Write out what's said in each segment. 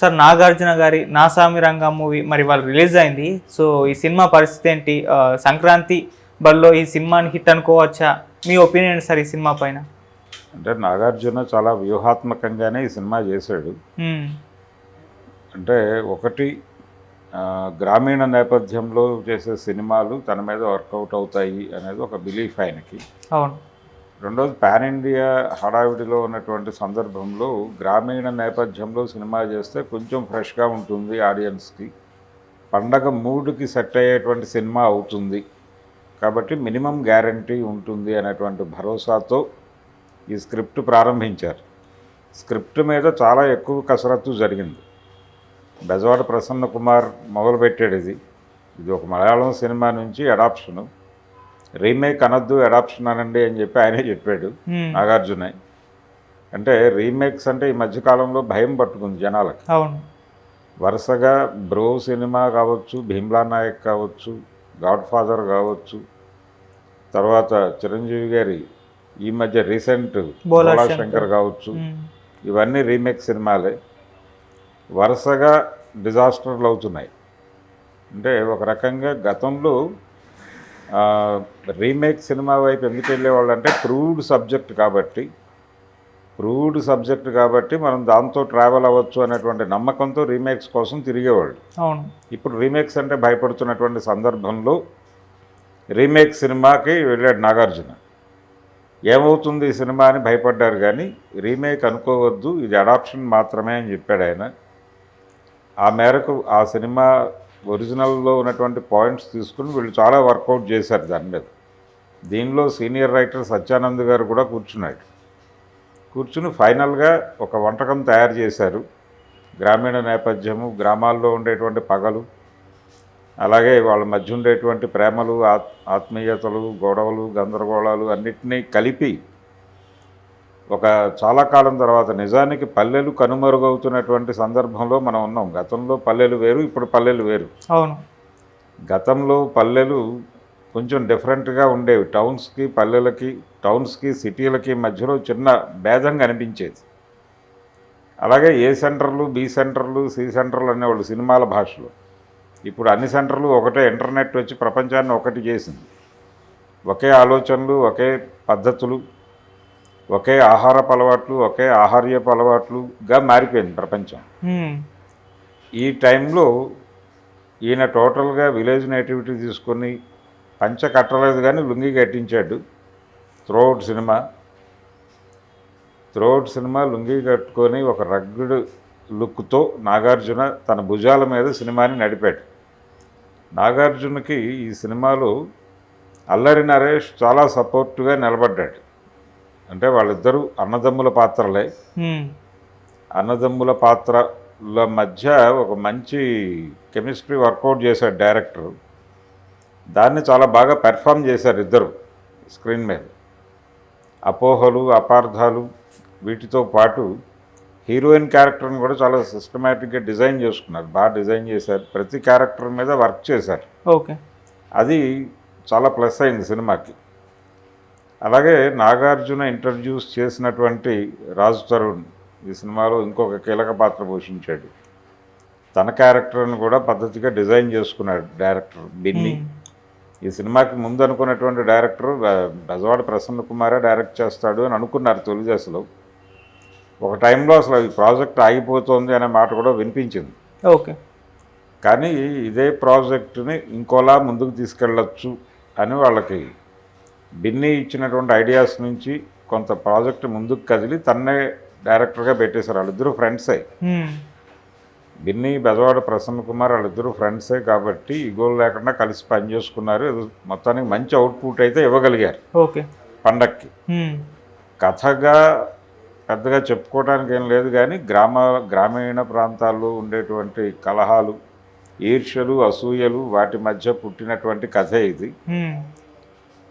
Sir Nagarjuna గారి నాసామి రంగ movie మరి వాళ్ళు రిలీజ్ అయింది. సో ఈ సినిమా పరిస్థితి ఏంటి? సంక్రాంతి బల్లో ఈ సినిమాని హిట్ అనుకోవచ్చా? మీ ఒపీనియన్ సార్ ఈ సినిమా పైన? అంటే నాగార్జున చాలా వ్యూహాత్మకంగానే ఈ సినిమా చేశాడు. అంటే ఒకటి గ్రామీణ నేపథ్యంలో చేసే సినిమాలు తన మీద వర్కౌట్ అవుతాయి అనేది ఒక బిలీఫ్ ఆయనకి. అవును. రెండోది పాన్ ఇండియా హడావిడిలో ఉన్నటువంటి సందర్భంలో గ్రామీణ నేపథ్యంలో సినిమా చేస్తే కొంచెం ఫ్రెష్గా ఉంటుంది ఆడియన్స్కి. పండగ మూడుకి సెట్ అయ్యేటువంటి సినిమా అవుతుంది. కాబట్టి మినిమం గ్యారంటీ ఉంటుంది అనేటువంటి భరోసాతో ఈ స్క్రిప్ట్ ప్రారంభించారు. స్క్రిప్ట్ మీద చాలా ఎక్కువ కసరత్తు జరిగింది. బెజవాడ ప్రసన్న కుమార్ మొదలుపెట్టాడు ఇది. ఇది ఒక మలయాళం సినిమా నుంచి అడాప్షను. రీమేక్ అనొద్దు అడాప్షన్ అనండి అని చెప్పి ఆయనే చెప్పాడు. నాగార్జున అంటే రీమేక్స్ అంటే ఈ మధ్యకాలంలో భయం పట్టుకుంది జనాలకి అవును వరుసగా బ్రో సినిమా కావచ్చు భీమ్లా నాయక్ కావచ్చు గాడ్ ఫాదర్ కావచ్చు తర్వాత చిరంజీవి గారి ఈ మధ్య రీసెంట్ బోలా శంకర్. కావచ్చు. ఇవన్నీ రీమేక్ సినిమాలే వరుసగా డిజాస్టర్లు అవుతున్నాయి అంటే ఒక రకంగా గతంలో రీమేక్ సినిమా వైపు ఎందుకు వెళ్ళేవాళ్ళు అంటే ప్రూవ్డ్ సబ్జెక్ట్ కాబట్టి ప్రూవ్డ్ సబ్జెక్ట్ కాబట్టి మనం దాంతో ట్రావెల్ అవ్వచ్చు అనేటువంటి నమ్మకంతో రీమేక్స్ కోసం తిరిగేవాళ్ళు. అవును. ఇప్పుడు రీమేక్స్ అంటే భయపడుతున్నటువంటి సందర్భంలో రీమేక్ సినిమాకి వెళ్ళాడు నాగార్జున. ఏమవుతుంది ఈ సినిమా అని భయపడ్డారు కానీ రీమేక్ అనుకోవద్దు ఇది అడాప్షన్ మాత్రమే అని చెప్పాడు ఆయన. ఆ మేరకు ఆ సినిమా ఒరిజినల్లో ఉన్నటువంటి పాయింట్స్ తీసుకుని వీళ్ళు చాలా వర్కౌట్ చేశారు దాని మీద. దీనిలో సీనియర్ రైటర్ సత్యానంద్ గారు కూడా కూర్చున్నాడు. కూర్చుని ఫైనల్గా ఒక వంటకం తయారు చేశారు. గ్రామీణ నేపథ్యము గ్రామాల్లో ఉండేటువంటి పగలు అలాగే వాళ్ళ మధ్య ఉండేటువంటి ప్రేమలు ఆత్ ఆత్మీయతలు గొడవలు గందరగోళాలు అన్నిటినీ కలిపి ఒక చాలా కాలం తర్వాత నిజానికి పల్లెలు కనుమరుగవుతున్నటువంటి సందర్భంలో మనం ఉన్నాం. గతంలో పల్లెలు వేరు ఇప్పుడు పల్లెలు వేరు. అవును. గతంలో పల్లెలు కొంచెం డిఫరెంట్గా ఉండేవి. టౌన్స్కి పల్లెలకి టౌన్స్కి సిటీలకి మధ్యలో చిన్న భేదం కనిపించేది అలాగే ఏ సెంటర్లు బి సెంటర్లు సి సెంటర్లు అనేవాళ్ళు సినిమాల భాషలో. ఇప్పుడు అన్ని సెంటర్లు ఒకటే ఇంటర్నెట్ వచ్చి ప్రపంచాన్ని ఒకటి చేసింది. ఒకే ఆలోచనలు ఒకే పద్ధతులు ఒకే ఆహారపు అలవాట్లు ఒకే ఆహార్యపు అలవాట్లుగా మారిపోయింది ప్రపంచం. ఈ టైంలో ఈయన టోటల్గా విలేజ్ నేటివిటీ తీసుకొని పంచ కట్టలేదు కానీ లుంగి కట్టించాడు. Throughout cinema. Throughout cinema lungi కట్టుకొని ఒక రగ్గుడు లుక్తో నాగార్జున తన భుజాల మీద సినిమాని నడిపాడు. నాగార్జునకి ఈ సినిమాలో అల్లరి నరేష్ చాలా సపోర్టుగా నిలబడ్డాడు. అంటే వాళ్ళిద్దరూ అన్నదమ్ముల పాత్రలే. మ్మ్. అన్నదమ్ముల పాత్రల మధ్య ఒక మంచి కెమిస్ట్రీ వర్కౌట్ చేశాడు డైరెక్టర్. దాన్ని చాలా బాగా పెర్ఫామ్ చేశారు ఇద్దరు స్క్రీన్ మీద. అపోహలు అపార్థాలు వీటితో పాటు హీరోయిన్ క్యారెక్టర్ని కూడా చాలా సిస్టమేటిక్గా డిజైన్ చేసుకున్నారు. బాగా డిజైన్ చేశారు. ప్రతి క్యారెక్టర్ మీద వర్క్ చేశారు. ఓకే. అది చాలా ప్లస్ అయింది సినిమాకి. అలాగే నాగార్జున ఇంట్రడ్యూస్ చేసినటువంటి రాజు తరుణ్ ఈ సినిమాలో ఇంకొక కీలక పాత్ర పోషించాడు. తన క్యారెక్టర్ని కూడా పద్ధతిగా డిజైన్ చేసుకున్నాడు డైరెక్టర్ బిన్ని. ఈ సినిమాకి ముందు అనుకున్నటువంటి డైరెక్టర్ బెజవాడ ప్రసన్న కుమారే డైరెక్ట్ చేస్తాడు అని అనుకున్నారు తొలి దశలో. ఒక టైంలో అసలు ఈ ప్రాజెక్ట్ ఆగిపోతుంది అనే మాట కూడా వినిపించింది. ఓకే. కానీ ఇదే ప్రాజెక్టుని ఇంకోలా ముందుకు తీసుకెళ్ళచ్చు అని వాళ్ళకి బిన్నీ ఇచ్చినటువంటి ఐడియాస్ నుంచి కొంత ప్రాజెక్ట్ ముందుకు కదిలి తన్నే డైరెక్టర్గా పెట్టేశారు. వాళ్ళిద్దరూ ఫ్రెండ్సే. బిన్నీ బెజవాడ ప్రసన్న కుమార్ వాళ్ళిద్దరూ ఫ్రెండ్సే కాబట్టి ఈగోలు లేకుండా కలిసి పనిచేసుకున్నారు మొత్తానికి మంచి అవుట్పుట్ అయితే ఇవ్వగలిగారు. ఓకే. పండక్కి. కథగా పెద్దగా చెప్పుకోవడానికి ఏం లేదు కానీ గ్రామ గ్రామీణ ప్రాంతాల్లో ఉండేటువంటి కలహాలు ఈర్ష్యలు అసూయలు వాటి మధ్య పుట్టినటువంటి కథే ఇది.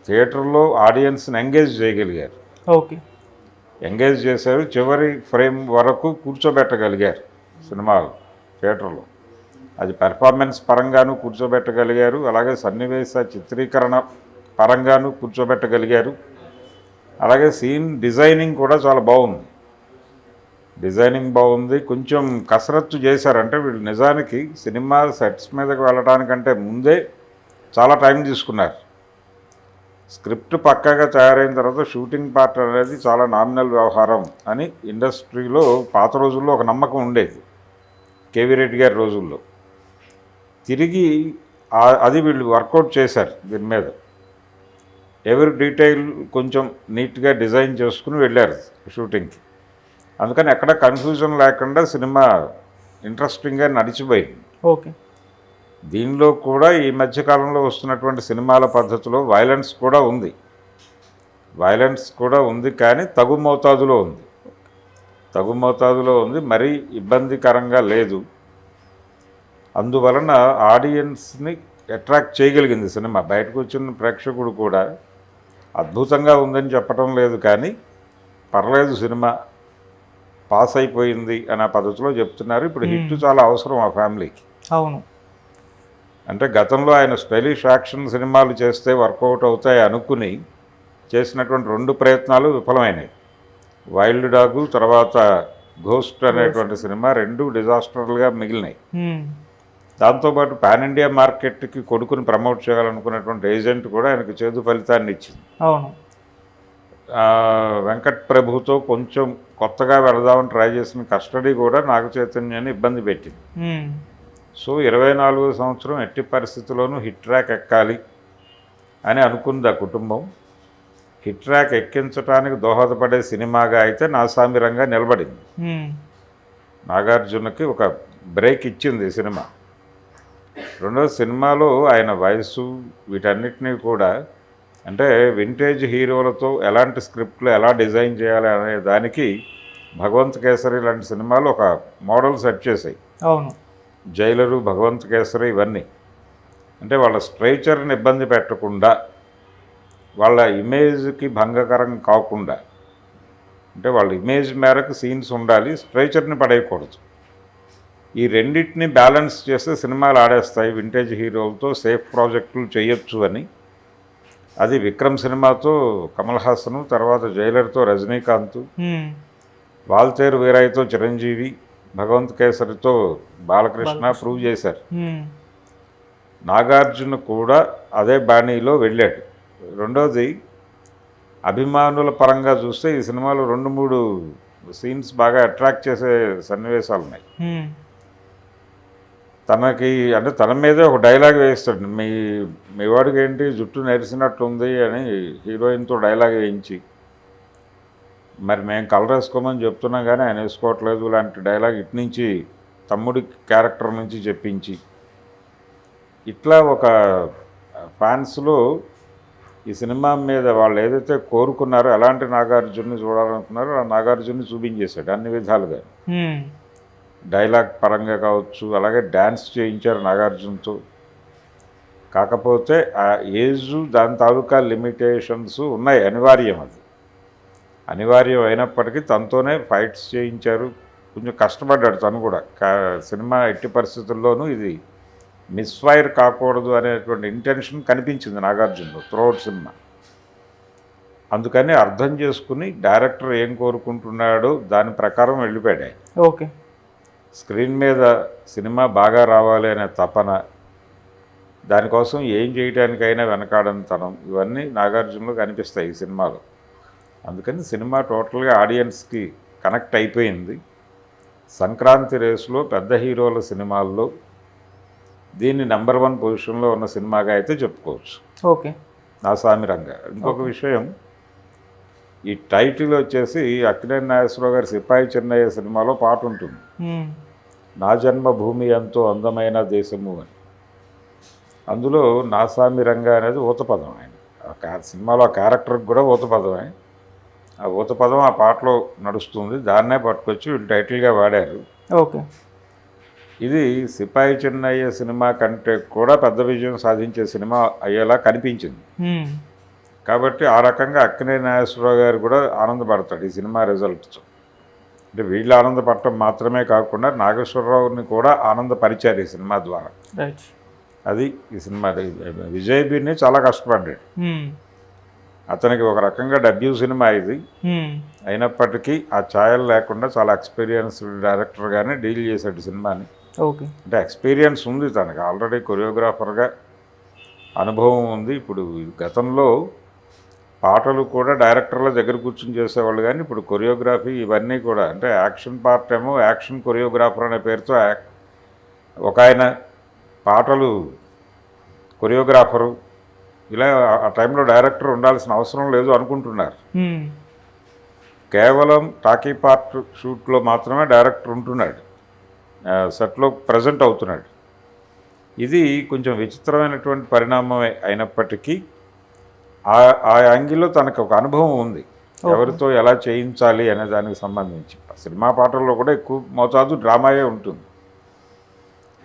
థియేటర్లో ఆడియన్స్ని ఎంగేజ్ చేయగలిగారు. ఓకే. ఎంగేజ్ చేశారు. చివరి ఫ్రేమ్ వరకు కూర్చోబెట్టగలిగారు సినిమాలు థియేటర్లో. అది పెర్ఫార్మెన్స్ పరంగాను కూర్చోబెట్టగలిగారు. అలాగే సన్నివేశ చిత్రీకరణ పరంగాను కూర్చోబెట్టగలిగారు. అలాగే సీన్ డిజైనింగ్ కూడా చాలా బాగుంది. డిజైనింగ్ బాగుంది. కొంచెం కసరత్తు చేశారంటే వీళ్ళు నిజానికి సినిమా సెట్స్ మీదకి వెళ్ళడానికంటే ముందే చాలా టైం తీసుకున్నారు. స్క్రిప్ట్ పక్కాగా తయారైన తర్వాత షూటింగ్ పార్ట్ అనేది చాలా నామినల్ వ్యవహారం అని ఇండస్ట్రీలో పాత రోజుల్లో ఒక నమ్మకం ఉండేది. కేవీ రెడ్డి గారి రోజుల్లో. తిరిగి అది వీళ్ళు వర్కౌట్ చేశారు దీని మీద. ఎవరి డీటెయిల్ కొంచెం నీట్గా డిజైన్ చేసుకుని వెళ్ళారు షూటింగ్కి. అందుకని ఎక్కడ కన్ఫ్యూజన్ లేకుండా సినిమా ఇంట్రెస్టింగ్గా నడిచిపోయింది. ఓకే. దీనిలో కూడా ఈ మధ్యకాలంలో వస్తున్నటువంటి సినిమాల పద్ధతిలో వైలెన్స్ కూడా ఉంది. వైలెన్స్ కూడా ఉంది కానీ తగు మోతాదులో ఉంది. తగు మోతాదులో ఉంది మరీ ఇబ్బందికరంగా లేదు. అందువలన ఆడియన్స్ని అట్రాక్ట్ చేయగలిగింది సినిమా. బయటకు వచ్చిన ప్రేక్షకుడు కూడా అద్భుతంగా ఉందని చెప్పడం లేదు కానీ పర్లేదు సినిమా పాస్ అయిపోయింది అనే పద్ధతిలో చెప్తున్నారు. ఇప్పుడు హిట్ చాలా అవసరం ఆ ఫ్యామిలీకి. అవును. అంటే గతంలో ఆయన స్టైలిష్ యాక్షన్ సినిమాలు చేస్తే వర్కౌట్ అవుతాయి అనుకుని చేసినటువంటి రెండు ప్రయత్నాలు విఫలమైనాయి. వైల్డ్ డాగు తర్వాత ఘోస్ట్ అనేటువంటి సినిమా రెండు డిజాస్టర్లుగా మిగిలినాయి. దాంతోపాటు పాన్ ఇండియా మార్కెట్కి కొడుకుని ప్రమోట్ చేయాలనుకున్నటువంటి ఏజెంట్ కూడా ఆయనకు చేదు ఫలితాన్ని ఇచ్చింది. అవును. వెంకట్ ప్రభుతో కొంచెం కొత్తగా వెళదామని ట్రై చేసిన కస్టడీ కూడా నాగ చైతన్యాన్ని ఇబ్బంది పెట్టింది. సో ఇరవై నాలుగో సంవత్సరం ఎట్టి పరిస్థితుల్లోనూ హిట్ ట్రాక్ ఎక్కాలి అని అనుకుంది ఆ కుటుంబం. హిట్ ట్రాక్ ఎక్కించడానికి దోహదపడే సినిమాగా అయితే నాసామిరంగా నిలబడింది. నాగార్జునకి ఒక బ్రేక్ ఇచ్చింది సినిమా. రెండో సినిమాలో ఆయన వయసు వీటన్నిటినీ కూడా అంటే వింటేజ్ హీరోలతో ఎలాంటి స్క్రిప్ట్లు ఎలా డిజైన్ చేయాలి అనే దానికి భగవంత్ కేసరి లాంటి సినిమాలు ఒక మోడల్ సెట్ చేశాయి. అవును. జైలరు భగవంత్ కేసరి ఇవన్నీ. అంటే వాళ్ళ స్ట్రైచర్ని ఇబ్బంది పెట్టకుండా వాళ్ళ ఇమేజ్కి భంగకరం కాకుండా అంటే వాళ్ళ ఇమేజ్ మేరకు సీన్స్ ఉండాలి స్ట్రైచర్ని పడేయకూడదు. ఈ రెండింటిని బ్యాలెన్స్ చేస్తే సినిమాలు ఆడేస్తాయి వింటేజ్ హీరోలతో సేఫ్ ప్రాజెక్టులు చేయొచ్చు అని. అది విక్రమ్ సినిమాతో కమల్ హాసను తర్వాత జైలర్తో రజనీకాంత్. వాల్తేరు వీరయ్యతో చిరంజీవి. భగవంత్ కేసరితో బాలకృష్ణ ప్రూవ్ చేశారు. నాగార్జున కూడా అదే బాణీలో వెళ్ళాడు. రెండోది అభిమానుల పరంగా చూస్తే ఈ సినిమాలో రెండు మూడు సీన్స్ బాగా అట్రాక్ట్ చేసే సన్నివేశాలు ఉన్నాయి. తనకి అంటే తన మీదే ఒక డైలాగ్ వేస్తాడు మీ మీ వాడికి ఏంటి జుట్టు నెరిసినట్టుంది అని హీరోయిన్తో డైలాగ్ వేయించి మరి మేము కలర్ వేసుకోమని చెప్తున్నాం కానీ ఆయన వేసుకోవట్లేదు లాంటి డైలాగ్ ఇటు నుంచి తమ్ముడి క్యారెక్టర్ నుంచి చెప్పించి. ఇట్లా ఒక ఫ్యాన్స్లో ఈ సినిమా మీద వాళ్ళు ఏదైతే కోరుకున్నారో ఎలాంటి నాగార్జున్ని చూడాలనుకున్నారో ఆ నాగార్జున్ని చూపించేశాడు అన్ని విధాలుగా. డైలాగ్ పరంగా కావచ్చు అలాగే డ్యాన్స్ చేయించారు నాగార్జునతో. కాకపోతే ఆ ఏజ్ దాని తాలూకా లిమిటేషన్స్ ఉన్నాయి అనివార్యం అది. అనివార్యం అయినప్పటికీ తనతోనే ఫైట్స్ చేయించారు. కొంచెం కష్టపడ్డాడు తను కూడా. కా- సినిమా ఎట్టి పరిస్థితుల్లోనూ ఇది మిస్ఫైర్ కాకూడదు అనేటువంటి ఇంటెన్షన్ కనిపించింది నాగార్జునలో త్రూఅవుట్ సినిమా. అందుకని అర్థం చేసుకుని డైరెక్టర్ ఏం కోరుకుంటున్నాడో దాని ప్రకారం వెళ్ళిపోయాడు ఓకే. స్క్రీన్ మీద సినిమా బాగా రావాలి అనే తపన దానికోసం ఏం చేయడానికైనా వెనకాడనితనం ఇవన్నీ నాగార్జునలో కనిపిస్తాయి ఈ సినిమాలో. అందుకని సినిమా టోటల్గా ఆడియన్స్కి కనెక్ట్ అయిపోయింది. సంక్రాంతి రేసులో పెద్ద హీరోల సినిమాల్లో దీన్ని నెంబర్ వన్ పొజిషన్లో ఉన్న సినిమాగా అయితే చెప్పుకోవచ్చు. ఓకే. నాసామి రంగ. ఇంకొక విషయం ఈ టైటిల్ వచ్చేసి అక్కినేని నాగేశ్వరరావు గారి సిపాయి చెన్నయ్య సినిమాలో పాట ఉంటుంది. నా జన్మభూమి ఎంతో అందమైన దేశము అని. అందులో నాసామి రంగ అనేది ఊతపదం ఆయన. సినిమాలో ఆ క్యారెక్టర్కి కూడా ఊతపదమే ఆ ఊతపదం ఆ పాటలో నడుస్తుంది. దాన్నే పట్టుకొచ్చి వీళ్ళు టైటిల్గా వాడారు. ఓకే. ఇది సిపాయి చెన్నయ్య సినిమా కంటే కూడా పెద్ద విజయం సాధించే సినిమా అయ్యేలా కనిపించింది. కాబట్టి ఆ రకంగా అక్కినేని నాగేశ్వరరావు గారు కూడా ఆనందపడతాడు ఈ సినిమా రిజల్ట్స్. అంటే వీళ్ళు ఆనందపడటం మాత్రమే కాకుండా నాగేశ్వరరావుని కూడా ఆనందపరిచారు ఈ సినిమా ద్వారా. అది ఈ సినిమా విజయ్ బిని చాలా కష్టపడ్డాడు. అతనికి ఒక రకంగా డెబ్యూ సినిమా ఇది. అయినప్పటికీ ఆ ఛాయలు లేకుండా చాలా ఎక్స్పీరియన్స్డ్ డైరెక్టర్గానే డీల్ చేశాడు సినిమాని. ఓకే. అంటే ఎక్స్పీరియన్స్ ఉంది తనకి. ఆల్రెడీ కొరియోగ్రాఫర్గా అనుభవం ఉంది. ఇప్పుడు గతంలో పాటలు కూడా డైరెక్టర్ల దగ్గర కూర్చొని చేసేవాళ్ళు కానీ ఇప్పుడు కొరియోగ్రఫీ ఇవన్నీ కూడా అంటే యాక్షన్ పార్ట్ ఏమో యాక్షన్ కొరియోగ్రాఫర్ అనే పేరుతో ఒక ఆయన పాటలు కొరియోగ్రాఫరు ఇలా ఆ టైంలో డైరెక్టర్ ఉండాల్సిన అవసరం లేదు అనుకుంటున్నారు. కేవలం టాకీ పార్ట్ షూట్లో మాత్రమే డైరెక్టర్ ఉంటున్నాడు. సెట్లో ప్రజెంట్ అవుతున్నాడు. ఇది కొంచెం విచిత్రమైనటువంటి పరిణామమే అయినప్పటికీ ఆ ఆ యాంగిల్లో తనకు ఒక అనుభవం ఉంది. ఎవరితో ఎలా చేయించాలి అనే దానికి సంబంధించి. సినిమా పాటల్లో కూడా ఎక్కువ మోతాదు డ్రామాయే ఉంటుంది.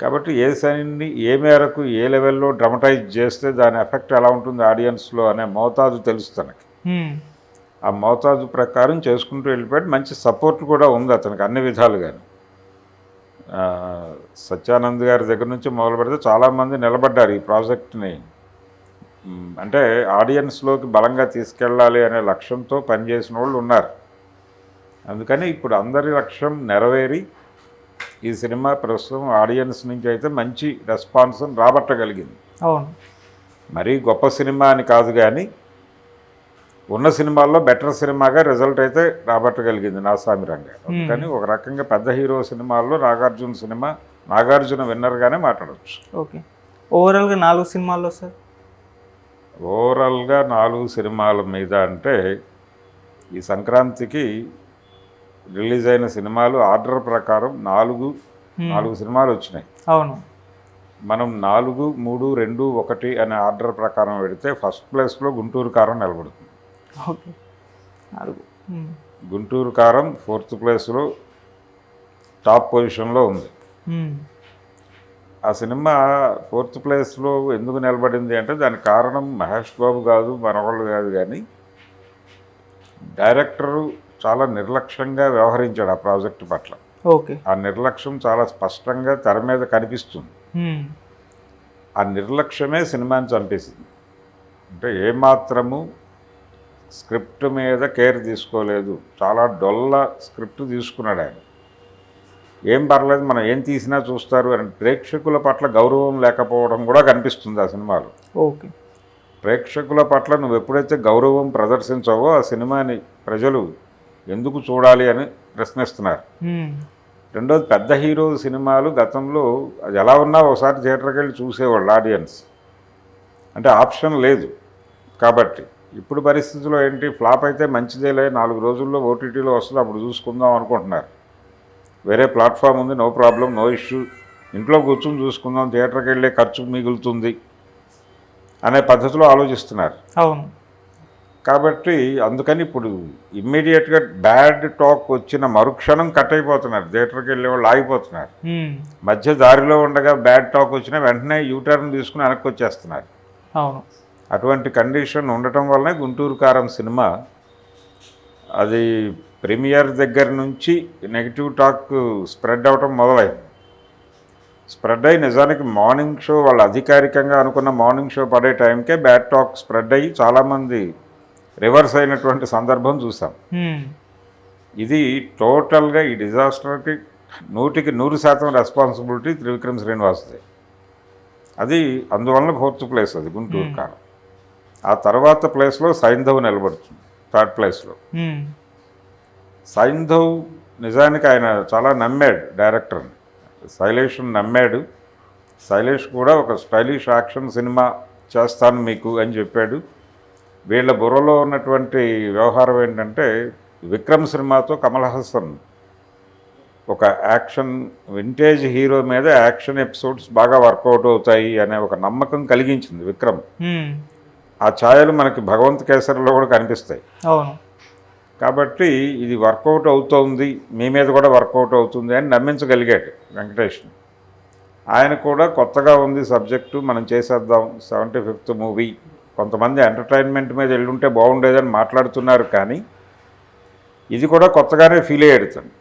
కాబట్టి ఏ సైన్ని ఏ మేరకు ఏ లెవెల్లో డ్రమటైజ్ చేస్తే దాని ఎఫెక్ట్ ఎలా ఉంటుంది ఆడియన్స్లో అనే మోతాదు తెలుసు తనకి. ఆ మోతాదు ప్రకారం చేసుకుంటూ వెళ్ళిపోయాడు. మంచి సపోర్ట్ కూడా ఉంది అతనికి అన్ని విధాలుగాను. సత్యానంద్ గారి దగ్గర నుంచి మొదలు పెడితే చాలామంది నిలబడ్డారు ఈ ప్రాజెక్ట్ని. అంటే ఆడియన్స్లోకి బలంగా తీసుకెళ్ళాలి అనే లక్ష్యంతో పనిచేసిన వాళ్ళు ఉన్నారు. అందుకని ఇప్పుడు అందరి లక్ష్యం నెరవేరి ఈ సినిమా ప్రస్తుతం ఆడియన్స్ నుంచి అయితే మంచి రెస్పాన్స్ రాబట్టగలిగింది. అవును. మరీ గొప్ప సినిమా అని కాదు కానీ ఉన్న సినిమాల్లో బెటర్ సినిమాగా రిజల్ట్ అయితే రాబట్టగలిగింది నాసామి రంగ. కానీ ఒక రకంగా పెద్ద హీరో సినిమాల్లో నాగార్జున సినిమా నాగార్జున విన్నర్గానే మాట్లాడవచ్చు ఓకే. ఓవరాల్గా నాలుగు సినిమాల్లో సార్? ఓవరాల్గా నాలుగు సినిమాల మీద అంటే ఈ సంక్రాంతికి రిలీజ్ అయిన సినిమాలు ఆర్డర్ ప్రకారం నాలుగు నాలుగు సినిమాలు వచ్చినాయి. అవును. మనం నాలుగు మూడు రెండు ఒకటి అనే ఆర్డర్ ప్రకారం పెడితే ఫస్ట్ ప్లేస్లో గుంటూరు కారం నిలబడుతుంది. ఓకే. నాలుగు. గుంటూరు కారం ఫోర్త్ ప్లేస్లో టాప్ పొజిషన్లో ఉంది. ఆ సినిమా ఫోర్త్ ప్లేస్లో ఎందుకు నిలబడింది అంటే దానికి కారణం మహేష్ బాబు కాదు మనవాళ్ళు కాదు కానీ డైరెక్టరు చాలా నిర్లక్ష్యంగా వ్యవహరించాడు ఆ ప్రాజెక్ట్ పట్ల. ఓకే. ఆ నిర్లక్ష్యం చాలా స్పష్టంగా తెర మీద కనిపిస్తుంది. ఆ నిర్లక్ష్యమే సినిమాని చంపేసింది. అంటే ఏమాత్రము స్క్రిప్ట్ మీద కేర్ తీసుకోలేదు. చాలా డొల్ల స్క్రిప్ట్ తీసుకున్నాడు ఆయన. ఏం పర్లేదు మనం ఏం తీసినా చూస్తారు అని ప్రేక్షకుల పట్ల గౌరవం లేకపోవడం కూడా కనిపిస్తుంది ఆ సినిమాలో. ఓకే. ప్రేక్షకుల పట్ల నువ్వు ఎప్పుడైతే గౌరవం ప్రదర్శించావో ఆ సినిమాని ప్రజలు ఎందుకు చూడాలి అని ప్రశ్నిస్తున్నారు. రెండోది పెద్ద హీరో సినిమాలు గతంలో అది ఎలా ఉన్నా ఒకసారి థియేటర్కి వెళ్ళి చూసేవాళ్ళు ఆడియన్స్. అంటే ఆప్షన్ లేదు. కాబట్టి ఇప్పుడు పరిస్థితిలో ఏంటి? ఫ్లాప్ అయితే మంచిదేలే నాలుగు రోజుల్లో ఓటీటీలో వస్తుంది అప్పుడు చూసుకుందాం అనుకుంటున్నారు. వేరే ప్లాట్ఫామ్ ఉంది నో ప్రాబ్లం నో ఇష్యూ. ఇంట్లో కూర్చొని చూసుకుందాం థియేటర్కి వెళ్ళే ఖర్చు మిగులుతుంది అనే పద్ధతిలో ఆలోచిస్తున్నారు. అవును. కాబట్టి అందుకని ఇప్పుడు ఇమ్మీడియట్గా బ్యాడ్ టాక్ వచ్చిన మరుక్షణం కట్ అయిపోతున్నారు. థియేటర్కి వెళ్ళే వాళ్ళు ఆగిపోతున్నారు. మధ్య దారిలో ఉండగా బ్యాడ్ టాక్ వచ్చినా వెంటనే యూటర్న్ తీసుకుని వెనక్కి వచ్చేస్తున్నారు. అవును. అటువంటి కండిషన్ ఉండటం వల్లనే గుంటూరు కారం సినిమా అది ప్రీమియర్ దగ్గర నుంచి నెగిటివ్ టాక్ స్ప్రెడ్ అవటం మొదలైంది. స్ప్రెడ్ అయ్యి నిజానికి మార్నింగ్ షో వాళ్ళు అధికారికంగా అనుకున్న మార్నింగ్ షో పడే టైంకే బ్యాడ్ టాక్ స్ప్రెడ్ అయ్యి చాలామంది రివర్స్ అయినటువంటి సందర్భం చూసాం. ఇది టోటల్గా ఈ డిజాస్టర్కి నూటికి నూరు శాతం రెస్పాన్సిబిలిటీ త్రివిక్రమ్ శ్రీనివాస్ది. అది అందువలన ఫోర్త్ ప్లేస్ అది గుంటూరు కాలం ఆ తర్వాత ప్లేస్లో సైంధవ్ నిలబడుతుంది థర్డ్ ప్లేస్లో. సైంధవ్ నిజానికి ఆయన చాలా నమ్మాడు డైరెక్టర్ని. శైలేష్ని నమ్మాడు. శైలేష్ కూడా ఒక స్టైలిష్ యాక్షన్ సినిమా చేస్తాను మీకు అని చెప్పాడు. వీళ్ళ బుర్రలో ఉన్నటువంటి వ్యవహారం ఏంటంటే విక్రమ్ సినిమాతో కమల్ హాసన్ ఒక యాక్షన్ వింటేజ్ హీరో మీద యాక్షన్ ఎపిసోడ్స్ బాగా వర్కౌట్ అవుతాయి అనే ఒక నమ్మకం కలిగించింది విక్రమ్. ఆ ఛాయలు మనకి భగవంత్ కేసరిలో కూడా కనిపిస్తాయి. కాబట్టి ఇది వర్కౌట్ అవుతోంది మీ మీద కూడా వర్కౌట్ అవుతుంది అని నమ్మించగలిగాడు వెంకటేష్ని ఆయన కూడా కొత్తగా ఉంది సబ్జెక్టు మనం చేసేద్దాం సెవెంటీ ఫిఫ్త్ మూవీ కొంతమంది ఎంటర్టైన్మెంట్ మీద వెళ్ళుంటే బాగుండేదని మాట్లాడుతున్నారు కానీ ఇది కూడా కొత్తగానే ఫీల్ అయ్యాడు తను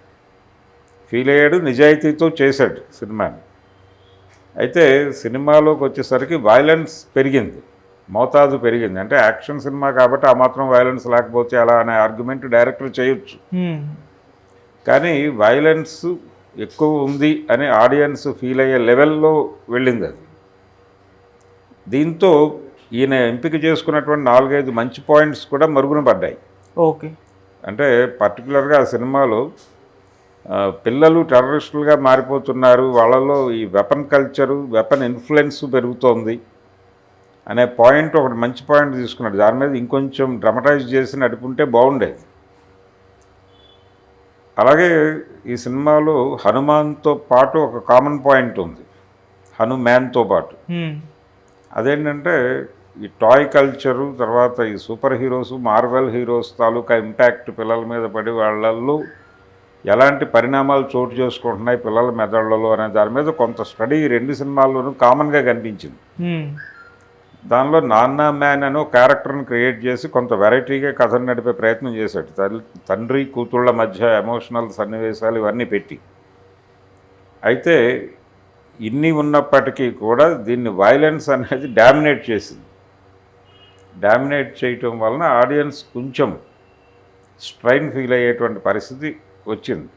ఫీల్ అయ్యాడు నిజాయితీతో చేశాడు సినిమాని. అయితే సినిమాలోకి వచ్చేసరికి వైలెన్స్ పెరిగింది మోతాదు పెరిగింది. అంటే యాక్షన్ సినిమా కాబట్టి ఆ మాత్రం వైలెన్స్ లేకపోతే అలా అనే ఆర్గ్యుమెంట్ డైరెక్టర్ చేయొచ్చు. కానీ వైలెన్స్ ఎక్కువ ఉంది అని ఆడియన్స్ ఫీల్ అయ్యే లెవెల్లో వెళ్ళింది అది. దీంతో ఈయన ఎంపిక చేసుకున్నటువంటి నాలుగైదు మంచి పాయింట్స్ కూడా మరుగున పడ్డాయి. ఓకే. అంటే పర్టికులర్గా ఆ సినిమాలో పిల్లలు టెర్రరిస్టులుగా మారిపోతున్నారు. వాళ్ళలో ఈ వెపన్ కల్చరు వెపన్ ఇన్ఫ్లుయెన్స్ పెరుగుతోంది అనే పాయింట్ ఒకటి మంచి పాయింట్ తీసుకున్నాడు. దాని మీద ఇంకొంచెం డ్రమటైజ్ చేసి నడుపుంటే బాగుండేది. అలాగే ఈ సినిమాలో హనుమాన్తో పాటు ఒక కామన్ పాయింట్ ఉంది. హనుమాన్తో పాటు. అదేంటంటే ఈ టాయ్ కల్చరు తర్వాత ఈ సూపర్ హీరోస్ మార్వెల్ హీరోస్ తాలూకా ఇంపాక్ట్ పిల్లల మీద పడి వాళ్ళల్లో ఎలాంటి పరిణామాలు చోటు చేసుకుంటున్నాయి పిల్లల మెదళ్ళలో అనే దాని మీద కొంత స్టడీ రెండు సినిమాల్లోనూ కామన్గా కనిపించింది. దానిలో నాన్న మ్యాన్ అని ఒక క్యారెక్టర్ని క్రియేట్ చేసి కొంత వెరైటీగా కథను నడిపే ప్రయత్నం చేశాడు. తల్లి తండ్రి కూతుళ్ళ మధ్య ఎమోషనల్ సన్నివేశాలు ఇవన్నీ పెట్టి. అయితే ఇన్ని ఉన్నప్పటికీ కూడా దీన్ని వైలెన్స్ అనేది డామినేట్ చేసింది. డామినేట్ చేయటం వలన ఆడియన్స్ కొంచెం స్ట్రైన్ ఫీల్ అయ్యేటువంటి పరిస్థితి వచ్చింది.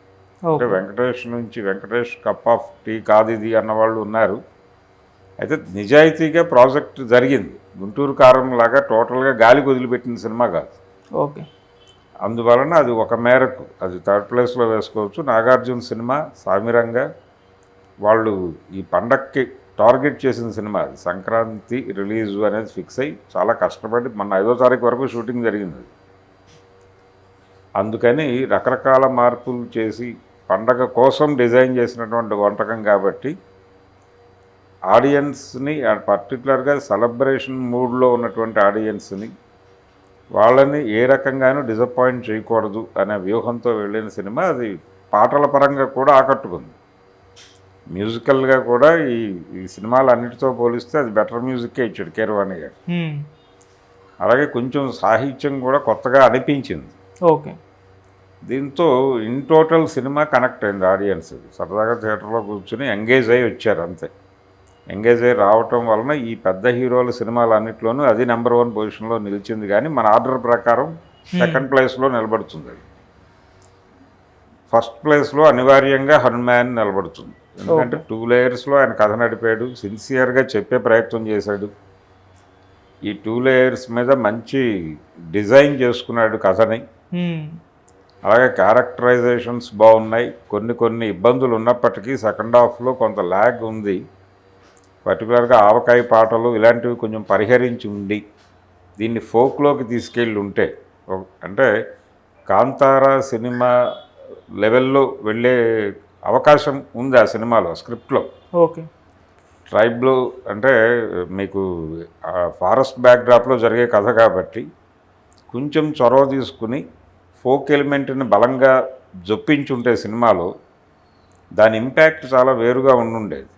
అంటే ఓకే వెంకటేష్ నుంచి వెంకటేష్ కప్ ఆఫ్ టీ కాదు ఇది అన్నవాళ్ళు ఉన్నారు. అయితే నిజాయితీగా ప్రాజెక్ట్ జరిగింది. గుంటూరు కారం లాగా టోటల్గా గాలి వదిలిపెట్టిన సినిమా కాదు. ఓకే. అందువలన అది ఒక మేరకు అది థర్డ్ ప్లేస్లో వేసుకోవచ్చు. నాగార్జున సినిమా సామిరంగా వాళ్ళు ఈ పండక్కి టార్గెట్ చేసిన సినిమా అది. సంక్రాంతి రిలీజ్ అనేది ఫిక్స్ అయ్యి చాలా కష్టపడి మొన్న ఐదో తారీఖు వరకు షూటింగ్ జరిగింది. అందుకని రకరకాల మార్పులు చేసి పండగ కోసం డిజైన్ చేసినటువంటి వంటకం కాబట్టి ఆడియన్స్ని పర్టికులర్గా సెలబ్రేషన్ మూడ్లో ఉన్నటువంటి ఆడియన్స్ని వాళ్ళని ఏ రకంగానూ డిసప్పాయింట్ చేయకూడదు అనే వ్యూహంతో వెళ్ళిన సినిమా. అది పాటల పరంగా కూడా ఆకట్టుకుంది. మ్యూజికల్గా కూడా ఈ ఈ సినిమాలు అన్నిటితో పోలిస్తే అది బెటర్ మ్యూజిక్కే ఇచ్చాడు కీరవాణి గారు. అలాగే కొంచెం సాహిత్యం కూడా కొత్తగా అనిపించింది. ఓకే. దీంతో ఇన్ టోటల్ సినిమా కనెక్ట్ అయింది ఆడియన్స్. సరదాగా థియేటర్లో కూర్చుని ఎంగేజ్ అయ్యి వచ్చారు అంతే. ఎంగేజ్ అయ్యి రావటం వలన ఈ పెద్ద హీరోల సినిమాలు అన్నింటిలోనూ అది నెంబర్ వన్ పొజిషన్లో నిలిచింది కానీ మన ఆర్డర్ ప్రకారం సెకండ్ ప్లేస్లో నిలబడుతుంది అది. ఫస్ట్ ప్లేస్లో అనివార్యంగా హనుమాన్ నిలబడుతుంది. ఎందుకంటే టూ లేయర్స్లో ఆయన కథ నడిపాడు సిన్సియర్గా చెప్పే ప్రయత్నం చేశాడు. ఈ టూ లేయర్స్ మీద మంచి డిజైన్ చేసుకున్నాడు కథని. అలాగే క్యారెక్టరైజేషన్స్ బాగున్నాయి. కొన్ని కొన్ని ఇబ్బందులు ఉన్నప్పటికీ సెకండ్ హాఫ్లో కొంత ల్యాగ్ ఉంది. పర్టికులర్గా ఆవకాయ పాటలు ఇలాంటివి కొంచెం పరిహరించి ఉండి దీన్ని ఫోక్లోకి తీసుకెళ్ళి ఉంటే అంటే కాంతారా సినిమా లెవెల్లో వెళ్ళే అవకాశం ఉంది ఆ సినిమాలో స్క్రిప్ట్లో. ఓకే. ట్రైబ్లో అంటే మీకు ఫారెస్ట్ బ్యాక్డ్రాప్లో జరిగే కథ కాబట్టి కొంచెం చొరవ తీసుకుని ఫోక్ ఎలిమెంట్ని బలంగా జొప్పించుంటే సినిమాలో దాని ఇంపాక్ట్ చాలా వేరుగా ఉండుండేది.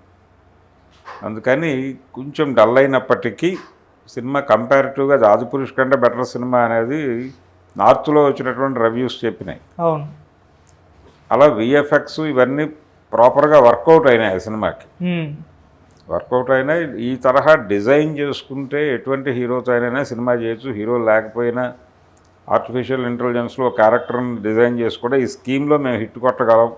అందుకని కొంచెం డల్ అయినప్పటికీ సినిమా కంపారిటివ్గా ఆదిపురుష్ కంటే బెటర్ సినిమా అనేది నార్త్లో వచ్చినటువంటి రివ్యూస్ చెప్పినాయి. అవును. అలా విఎఫ్ఎక్స్ ఇవన్నీ ప్రాపర్గా వర్కౌట్ అయినాయి ఆ సినిమాకి. వర్కౌట్ అయినా ఈ తరహా డిజైన్ చేసుకుంటే ఎటువంటి హీరోతో అయినా సినిమా చేయొచ్చు. హీరో లేకపోయినా ఆర్టిఫిషియల్ ఇంటెలిజెన్స్లో క్యారెక్టర్ని డిజైన్ చేసుకుంటే ఈ స్కీమ్లో మేము హిట్ కొట్టగలం.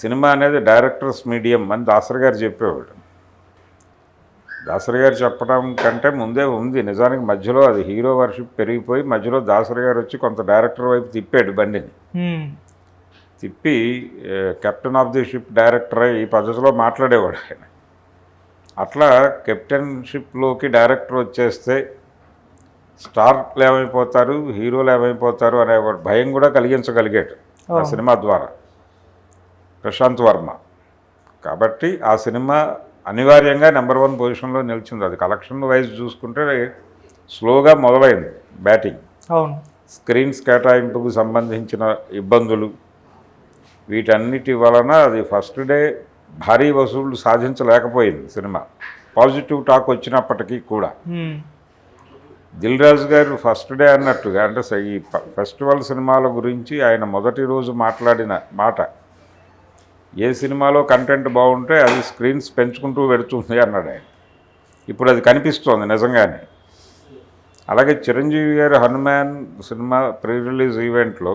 సినిమా అనేది డైరెక్టర్స్ మీడియం అని దాసరి గారు చెప్పేవాడు దాసరి గారు చెప్పడం కంటే ముందే ఉంది. నిజానికి మధ్యలో అది హీరో వర్షిప్ పెరిగిపోయి మధ్యలో దాసరి గారు వచ్చి కొంత డైరెక్టర్ వైపు తిప్పాడు బండిని. తిప్పి captain of the ship director ఈ పద్ధతిలో మాట్లాడేవాడు ఆయన. అట్లా కెప్టెన్షిప్లోకి డైరెక్టర్ వచ్చేస్తే స్టార్లు ఏమైపోతారు హీరోలు ఏమైపోతారు అనే భయం కూడా కలిగించగలిగాడు ఆ. సినిమా ద్వారా. ప్రశాంత్ వర్మ. కాబట్టి ఆ సినిమా అనివార్యంగా నెంబర్ వన్ పొజిషన్లో నిలిచింది. అది కలెక్షన్ వైజ్ చూసుకుంటే స్లోగా మొదలైంది బ్యాటింగ్ అవును. స్క్రీన్స్ కేటాయింపుకు సంబంధించిన ఇబ్బందులు వీటన్నిటి వలన అది ఫస్ట్ డే భారీ వసూళ్ళు సాధించలేకపోయింది సినిమా. పాజిటివ్ టాక్ వచ్చినప్పటికీ కూడా. దిల్ రాజు గారు ఫస్ట్ డే అన్నట్టుగా అంటే ఈ ఫెస్టివల్ సినిమాల గురించి ఆయన మొదటి రోజు మాట్లాడిన మాట ఏ సినిమాలో కంటెంట్ బాగుంటే అది స్క్రీన్స్ పెంచుకుంటూ పెడుతుంది అన్నాడు ఆయన. ఇప్పుడు అది కనిపిస్తోంది నిజంగానే. అలాగే చిరంజీవి గారి హనుమాన్ సినిమా ప్రీ రిలీజ్ ఈవెంట్లో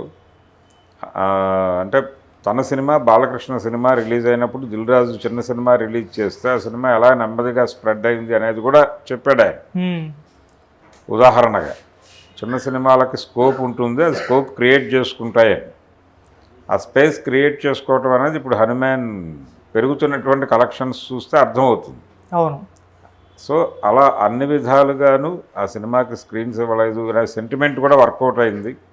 అంటే తన సినిమా బాలకృష్ణ సినిమా రిలీజ్ అయినప్పుడు దిల్ రాజు చిన్న సినిమా రిలీజ్ చేస్తే ఆ సినిమా ఎలా నెమ్మదిగా స్ప్రెడ్ అయింది అనేది కూడా చెప్పాడు ఆయన. ఉదాహరణగా చిన్న సినిమాలకి స్కోప్ ఉంటుంది అది స్కోప్ క్రియేట్ చేసుకుంటాయని ఆ స్పేస్ క్రియేట్ చేసుకోవటం అనేది ఇప్పుడు హనుమాన్ పెరుగుతున్నటువంటి కలెక్షన్స్ చూస్తే అర్థమవుతుంది. అవును. సో అలా అన్ని విధాలుగాను ఆ సినిమాకి స్క్రీన్స్ ఇవ్వలేదు అనే సెంటిమెంట్ కూడా వర్కౌట్ అయింది.